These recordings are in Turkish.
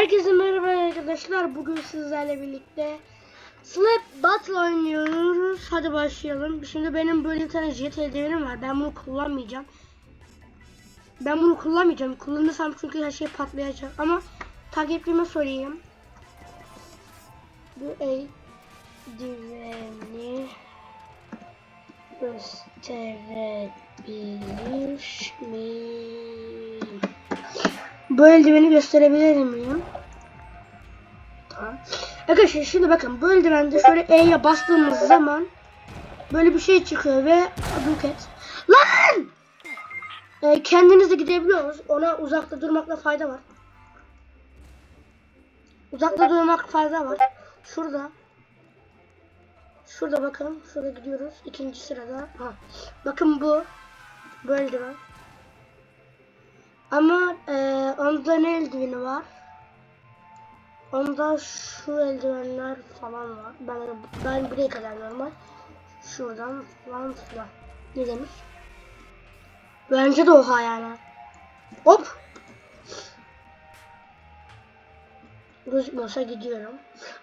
Herkese merhaba arkadaşlar. Bugün sizlerle birlikte Slap Battle oynuyoruz. Hadi başlayalım. Şimdi benim böyle bir tane jet eldivenim var. Ben bunu kullanmayacağım. Ben bunu kullanmayacağım. Kullanırsam çünkü her şey patlayacak. Ama takipçime söyleyeyim. Bu eldiveni gösterebilir miyim? Bu eldiveni gösterebilir miyim? Tamam. Arkadaşlar şimdi bakın bu eldivende şöyle E'ye bastığımız zaman böyle bir şey çıkıyor ve buket. Lan! Ee, kendiniz de gidebiliyorsunuz. Ona uzakta durmakla fayda var. Uzakta durmak fayda var. Şurada. Şurada bakın. Şurada gidiyoruz. İkinci sırada. Ha. Bakın bu. Bu eldiven. Ama e, onda ne eldiveni var? Onda şu eldivenler falan var. Ben ben buraya kadar normal. Şuradan falan filan. Ne demiş? Bence de oha yani. Hop. Gözükmüyorsa gidiyorum.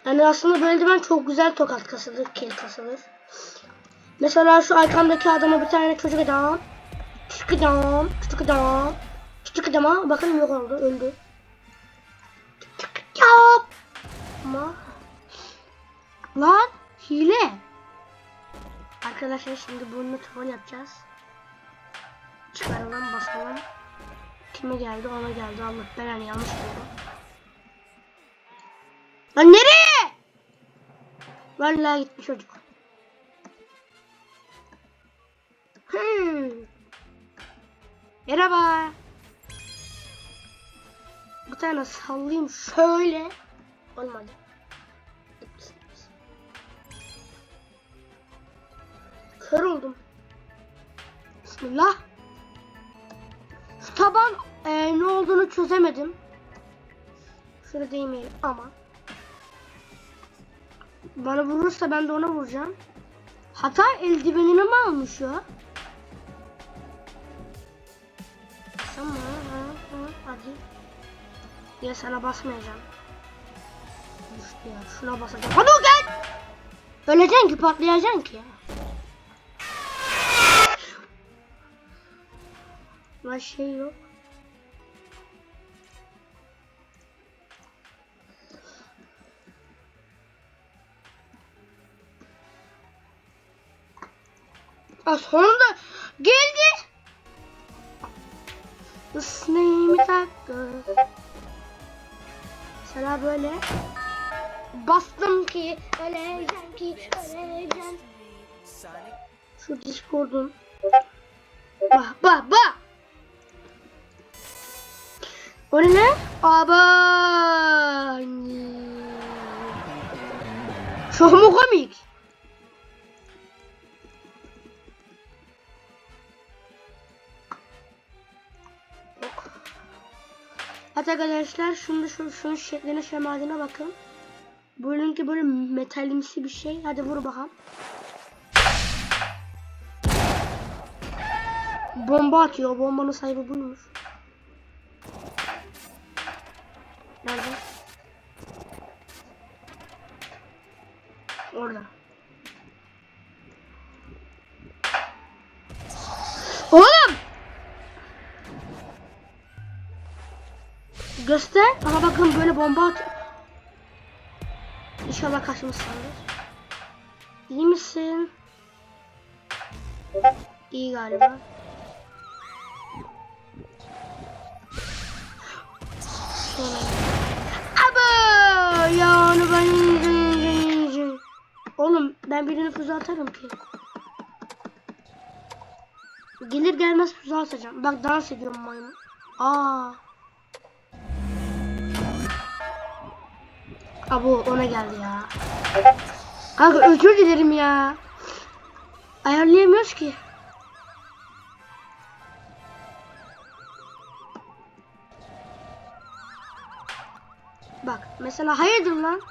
Yani aslında bu eldiven çok güzel tokat kasılır, kill kasılır. Mesela şu arkamdaki adama bir tane çocuk adam. Küçük adam, küçük adam. Küçük adama bakın yok oldu, öldü. Küçük adam. Ama lan hile. Arkadaşlar şimdi bunu troll yapacağız. Çıkaralım basalım. Kime geldi ona geldi Allah belanı yanlış oldu. Lan nereye? Vallahi gitti çocuk. Hmm. Merhaba. Bir tane sallayayım şöyle. Olmadı. Kör oldum. Bismillah. Şu taban e, ne olduğunu çözemedim. Şöyle değmeyelim ama. Bana vurursa ben de ona vuracağım. Hata eldivenini mi almış ya? Ya sana basmayacağım. Düştü ya. Şuna basacağım. Hadi gel. Öleceksin ki patlayacaksın ki. Var şey yok. Aa, sonunda geldi. Isnayımı takkı. Sana böyle bastım ki öleceğim ki öleceğim. Şu Discord'un. Bak bak bak. O ne? Aba. Çok mu komik? Evet arkadaşlar şunu şu şunun şekline şemaline bakın. Bölünki böyle metalimsi bir şey. Hadi vur bakalım. Bomba atıyor. Bombanın sahibi buymuş. Nerede? Göster. Ama bakın böyle bomba at. İnşallah kaçmışsındır. İyi misin? İyi galiba. Aba! Ya onu ben yiyeceğim. Oğlum ben birini füze atarım ki. Gelir gelmez füze atacağım. Bak dans ediyorum maymun. Aa. Abo ona geldi ya. Kanka özür dilerim ya. Ayarlayamıyoruz ki. Bak mesela hayırdır lan?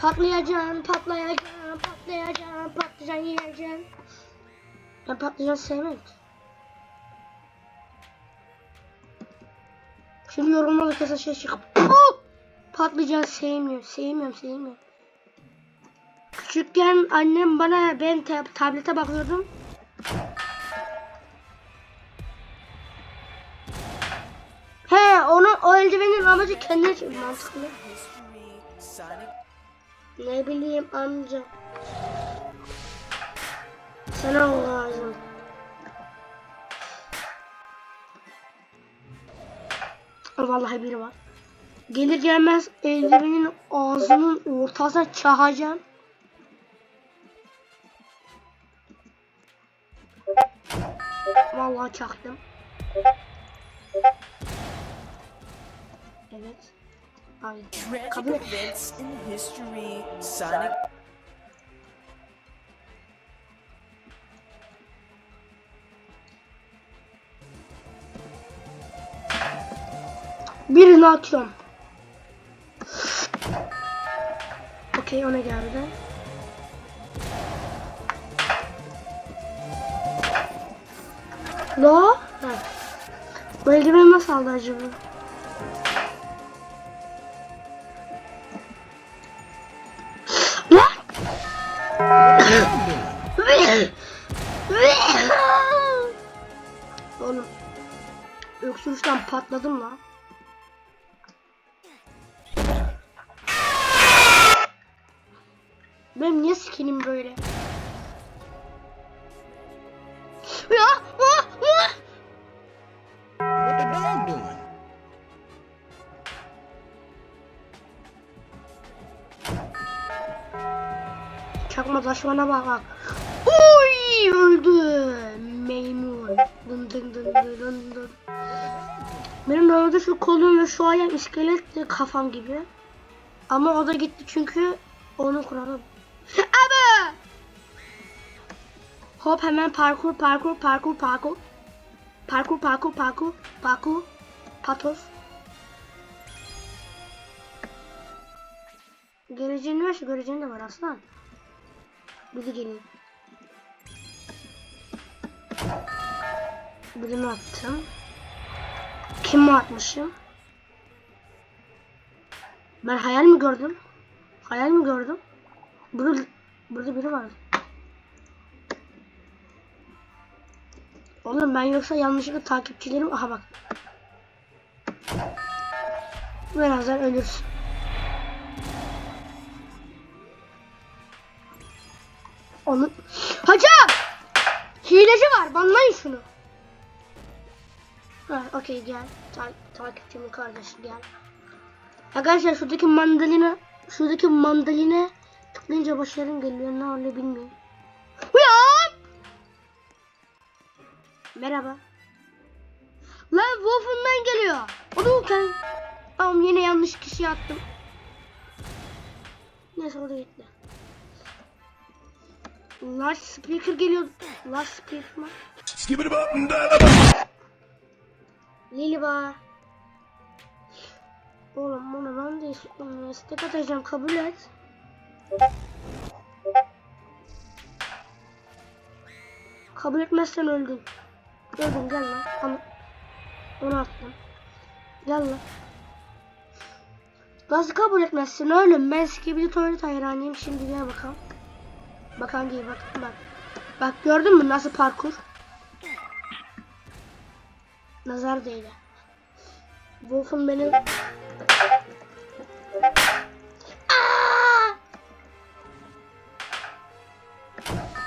Patlayacaksın, patlayacaksın, patlayacaksın, patlayacaksın, yiyeceksin. Ben patlıcan sevmem. Şimdi yorumlarda kısa şey çıkıp Patlayacağını sevmiyorum. Sevmiyorum, sevmiyorum. Küçükken annem bana ben tab- tablete bakıyordum. He onu o eldivenin amacı kendine için mantıklı. Ne bileyim amca. Sana o lazım. Vallahi biri var. Gelir gelmez eldivenin ağzının ortasına çakacağım. Vallahi çaktım. Evet. Ay, kabul et. Birini atıyorum. Okey ona geldi. La? Ha. Bu eldiveni nasıl aldı acaba? Lan! Oğlum öksürüşten patladım lan. Çakma taşmana bak bak. Uy öldü. Memur. Dın dın dın dın dın. Benim normalde şu kolum ve şu ayağım iskelet kafam gibi. Ama o da gitti çünkü onu kuralım. Abi! Hop hemen parkur parkur parkur parkur. Parkur parkur parkur parkur. Patos. Geleceğini ver şu göreceğin de var aslan. De geleyim. Birini attım. Kimi atmışım? Ben hayal mi gördüm? Hayal mi gördüm? Burada, burada biri var. Oğlum ben yoksa yanlışlıkla takipçilerim... Aha bak. Birazdan ölürsün. Onu... Hocam! Hileci var. Banlayın şunu. Ha, okey gel. Ta takipçimin kardeşi gel. Arkadaşlar şuradaki mandalina şuradaki mandalina tıklayınca başarım geliyor. Ne oluyor bilmiyorum. Uyan! Merhaba. Lan Wolf'undan geliyor. O da Vulkan. Tamam yine yanlış kişiye attım. Neyse o da gitti. Large speaker geliyor. Large speaker mı? Skip it up and down. Lili var. Oğlum bunu ben de istiyorum. Istek atacağım kabul et. Kabul etmezsen öldün. Öldün gel lan. Onu, onu attım. Gel lan. Nasıl kabul etmezsin oğlum? Ben Skibidi Tuvalet hayranıyım. Şimdi gel bakalım. Bakalım değil bak. Bak. Bak gördün mü nasıl parkur? Nazar değdi. Wolf'un benim...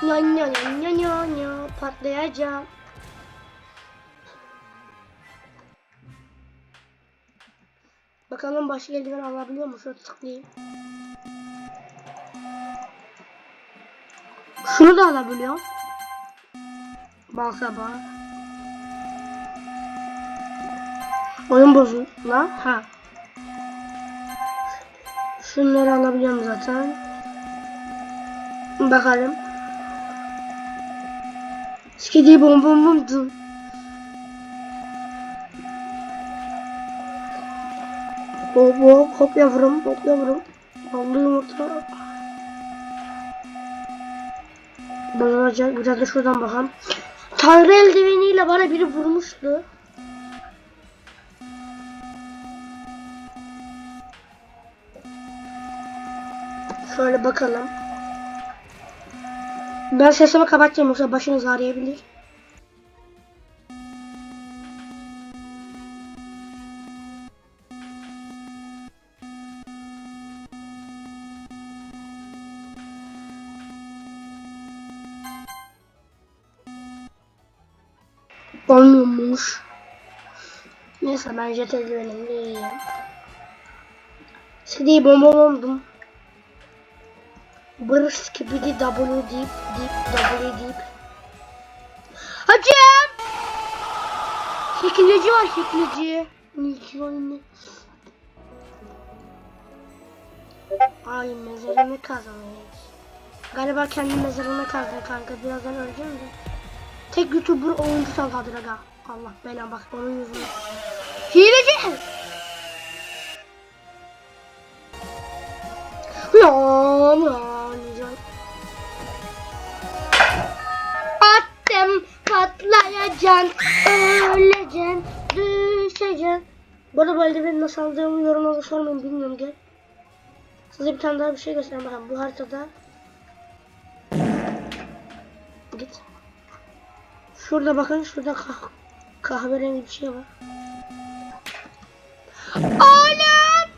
Nya nya nya nya nya patlayacağım. Bakalım başka eldiven alabiliyor mu? Şöyle tıklayayım. Şunu da alabiliyor. Bal sabah. Oyun bozuldu lan. Ha. Şunları alabiliyorum zaten. Bakalım. Skidi bom bom bom dum. Hop hop hop yavrum hop yavrum. Aldı yumurta. Bana biraz da şuradan bakalım. Tanrı eldiveniyle bana biri vurmuştu. Şöyle bakalım. Ben sesimi kapatacağım yoksa başınız ağrıyabilir. Neyse ben jet eldivenimle iyiyim. CD bomba bombum. Barış gibi de W deyip deyip W deyip. Hocam! Şekilci var şekilci. Niki oyunu. Ay mezarını kazanmış. Galiba kendi mezarını kazdın kanka. Birazdan öleceğim de. Tek YouTuber oyuncu salhadır aga. Allah belan bak onun yüzüne. Hileci! Lan lan. Attım patlayacaksın, öleceksin, düşeceksin. Bu arada bu eldiveni nasıl aldığımı yorumlarda sormayın bilmiyorum gel. Size bir tane daha bir şey göstereyim bakalım bu haritada. Git. Şurada bakın şurada kah kahverengi bir şey var. Oğlum!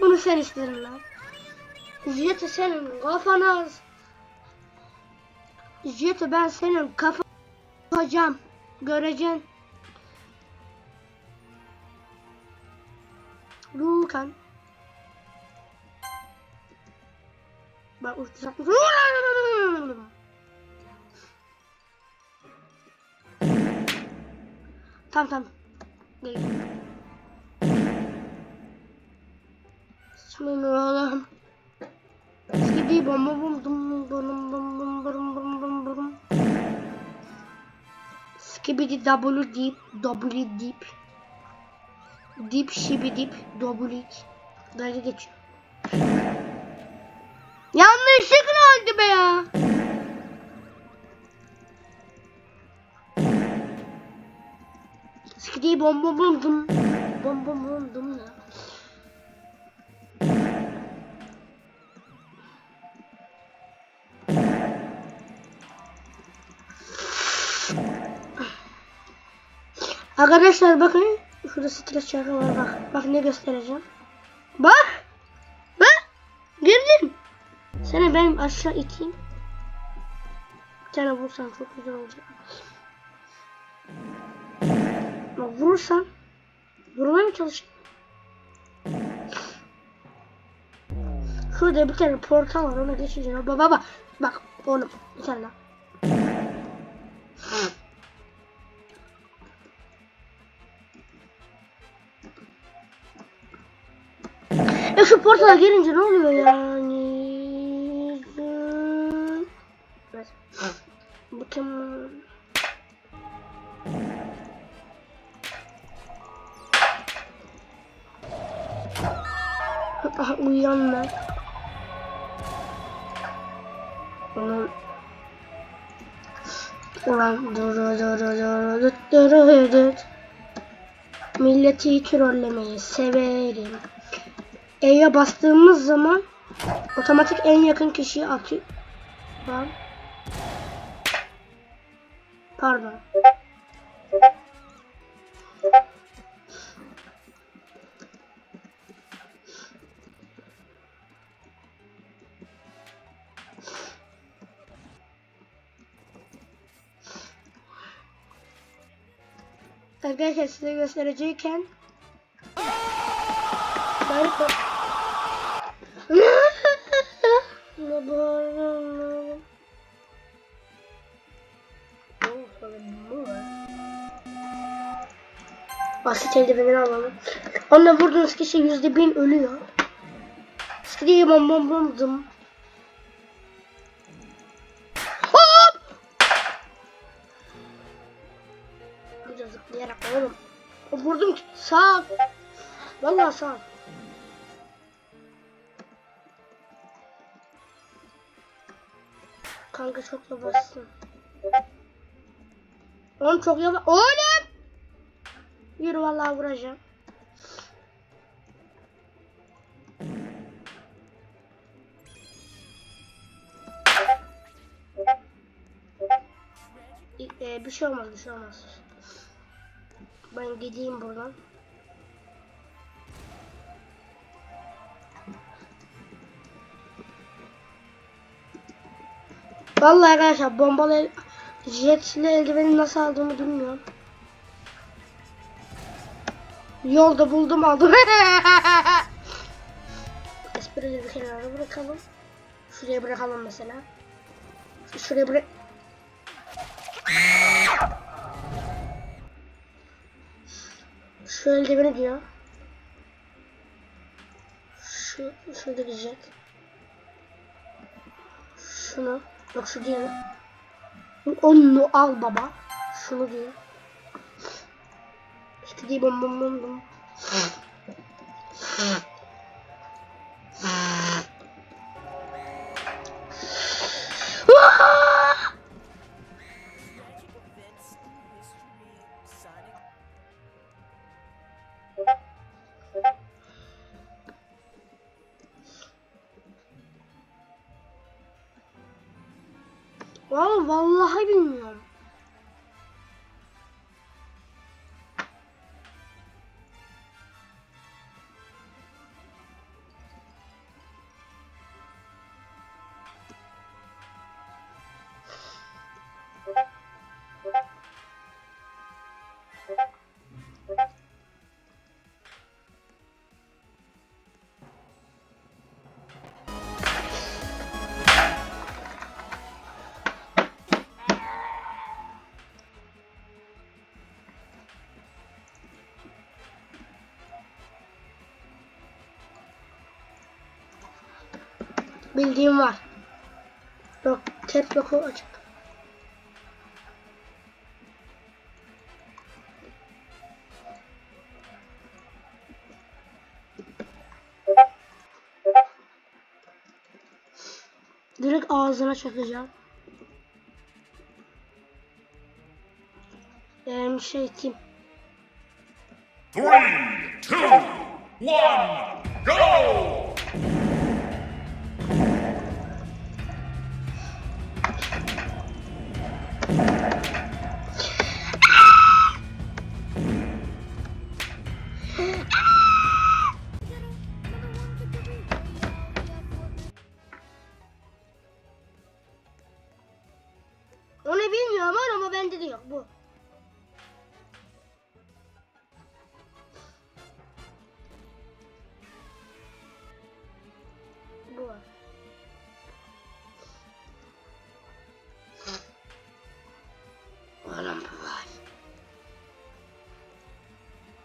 Bunu sen istedin lan. Jete senin kafana Jete ben senin kafa hocam göreceksin. Lukan. Bak uçtu Tamam tamam. Gel. Şimdi oğlum. Skidi bomba bum bum bum bum bum bum bum bum. Skibidi double deep double deep. Deep şibi deep double Dalga geçiyor. Yanlışlıkla oldu be ya. Skidi bom bom bom dum. Bom? Arkadaşlar bakın şurada stres çarkı var bak. Bak ne göstereceğim. Bak. Bak. Gördün. Seni benim aşağı iteyim. Bir tane vursan çok güzel olacak. Bak vurursan vurmaya mı çalışayım? Şurada bir tane portal var ona geçeceğim. Baba baba bak oğlum bir tane daha. Ya şu portala gelince ne oluyor yani? Tamam. Aha uyuyan ben. Onun Ulan dur dur dur dur dur dur dur Milleti trollemeyi severim. E'ye bastığımız zaman otomatik en yakın kişiyi atıyor. Pardon. Arkadaşlar size gösterecekken Garip bak. Ne bağırıyorum? Basit eldiveni alalım. Onunla vurduğunuz kişi yüzde bin ölüyor. Sıkıyı bom bom bom dım. Hop! Burada zıplayarak oğlum. Vurdum ki sağ. Vallahi sağ. Kanka çok yavaşsın. Oğlum çok yavaş. Oğlum! Yürü vallahi vuracağım. Ee, bir şey olmaz, bir şey olmaz. Ben gideyim buradan. Vallahi arkadaşlar bombalı el, jetli eldiveni nasıl aldığımı bilmiyorum. Yolda buldum aldım. Esprileri bir kenara bırakalım. Şuraya bırakalım mesela. Şuraya bırak. Şu eldiveni diyor. Şu, şurada gidecek. Şunu. Yok şu. Onu al baba. Şunu diyor. İşte diye bum bum bum bum. Vallahi, vallahi bilmiyorum. Bildiğim var. Yok, cat lock'u açık. Direkt ağzına çakacağım. Ee, şey kim? Three, two, one, go!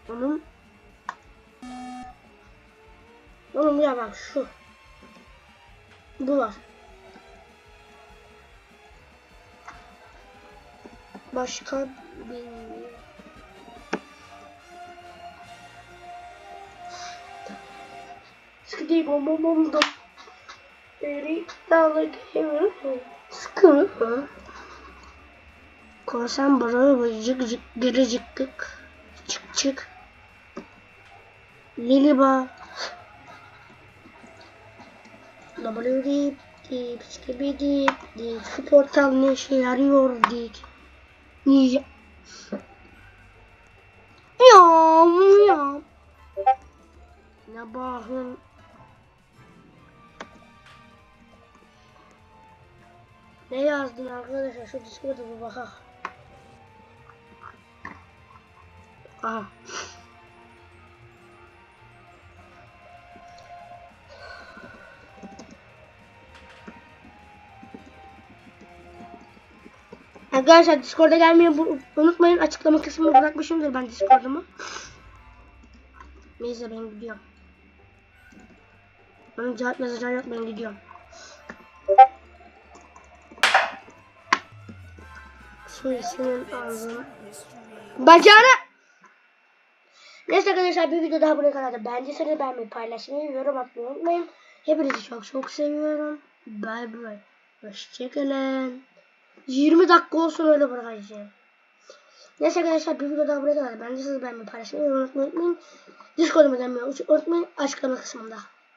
Onun Oğlum ya bak şu. Bu var. Başka bilmiyorum. Sıkıntı bom bom da. Eri dağlık hemen. Sıkıntı. Korsan baro cık cık gırı cıkık. Çık çık. Liliba. W dip dip skibi dip dip. Şu portal ne işe yarıyor dip. Ya. Yam yam. Sabahın Ne yazdın arkadaşlar? Şu Discord'a bir bakak. Aha. Arkadaşlar Discord'a gelmeyi unutmayın. Açıklama kısmını bırakmışımdır ben Discord'umu. Neyse ben gidiyorum. Benim cevap yazacağım yok ben gidiyorum. Şimdi senin ağzını. Bacağına! Neyse arkadaşlar bir video daha buraya kadar da beğendiyseniz beğenmeyi, paylaşmayı, yorum atmayı unutmayın. Hepinizi çok çok seviyorum. Bye bye. Hoşçakalın. 20 dakika olsun öyle bırakacağım. Neyse arkadaşlar bir video daha buraya kadar beğendiyseniz beğenmeyi, paylaşmayı, unutmayın. Discord'umu denmeyi unutmayın. Açıklama kısmında.